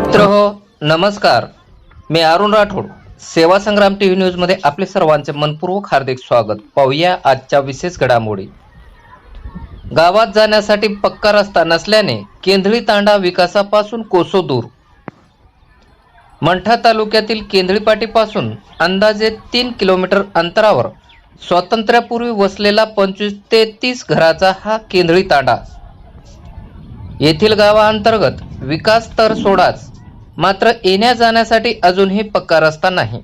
मित्र हो नमस्कार. मी अरुण राठोड. सेवा संग्राम टीव्ही न्यूजमध्ये आपले सर्वांचे मनपूर्वक हार्दिक स्वागत. पाहूया आजच्या विशेष घडामोडी. गावात जाण्यासाठी पक्का रस्ता नसल्याने केंद्री तांडा विकासापासून कोसो दूर. मंठा तालुक्यातील केंद्रीपाटीपासून अंदाजे तीन किलोमीटर अंतरावर स्वातंत्र्यापूर्वी वसलेला पंचवीस ते तीस घराचा हा केंद्री तांडा. येथील गावाअंतर्गत विकास तर सोडाच मात्र येण्या जाण्यासाठी अजूनही पक्का रस्ता नाही.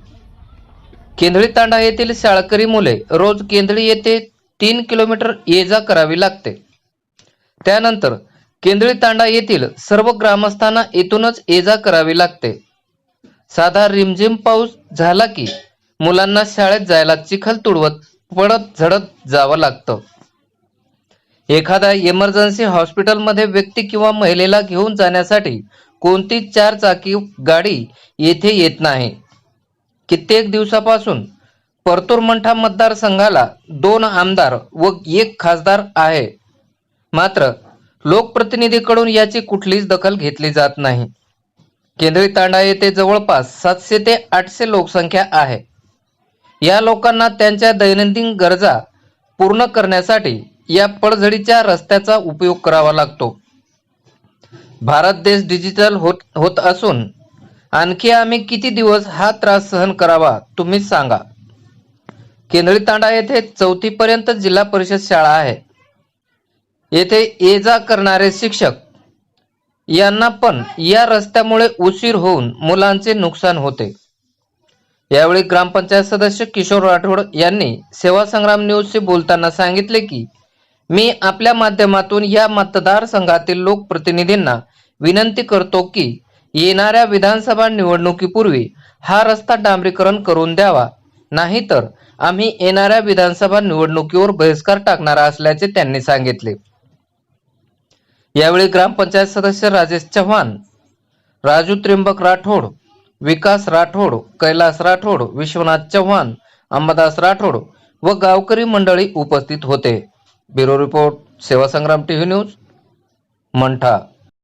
केंद्री तांडा येथील शाळकरी मुले रोज केंद्री येथे तीन किलोमीटर ये जा करावी लागते. त्यानंतर केंद्री तांडा येथील सर्व ग्रामस्थांना येथूनच ये जा करावी लागते. साधा रिमझिम पाऊस झाला की मुलांना शाळेत जायला चिखल तुडवत पडत झडत जावं लागतं. एखादा इमर्जन्सी हॉस्पिटलमध्ये व्यक्ती किंवा महिलेला घेऊन जाण्यासाठी कोणतीच चार चाकी गाडी येथे येत नाही? कित्येक दिवसापासून परतूर मंठा मतदारसंघाला दोन आमदार व एक खासदार आहे. मात्र लोकप्रतिनिधीकडून याची कुठलीच दखल घेतली जात नाही. केंद्रीय तांडा येथे जवळपास सातशे ते आठशे लोकसंख्या आहे. या लोकांना त्यांच्या दैनंदिन गरजा पूर्ण करण्यासाठी या पडझडीच्या रस्त्याचा उपयोग करावा लागतो. भारत देश डिजिटल होत होत असून आणखी आम्ही किती दिवस हा त्रास सहन करावा तुम्हीच सांगा. केंद्री तांडा येथे चौथी पर्यंत जिल्हा परिषद शाळा आहे. येथे ये जा करणारे शिक्षक यांना पण या रस्त्यामुळे उशीर होऊन मुलांचे नुकसान होते. यावेळी ग्रामपंचायत सदस्य किशोर राठोड यांनी सेवा संग्राम न्यूजशी बोलताना सांगितले की मी आपल्या माध्यमातून या मतदारसंघातील लोकप्रतिनिधींना विनंती करतो की येणाऱ्या विधानसभा निवडणुकीपूर्वी हा रस्ता डांबरीकरण करून द्यावा. नाहीतर आम्ही येणाऱ्या विधानसभा निवडणुकीवर बहिष्कार टाकणार असल्याचे त्यांनी सांगितले. यावेळी ग्रामपंचायत सदस्य राजेश चव्हाण राजू त्र्यंबक राठोड विकास राठोड कैलास राठोड विश्वनाथ चव्हाण अंबादास राठोड व गावकरी मंडळी उपस्थित होते. ब्युरो रिपोर्ट सेवा संग्राम टीव्ही न्यूज मंठा.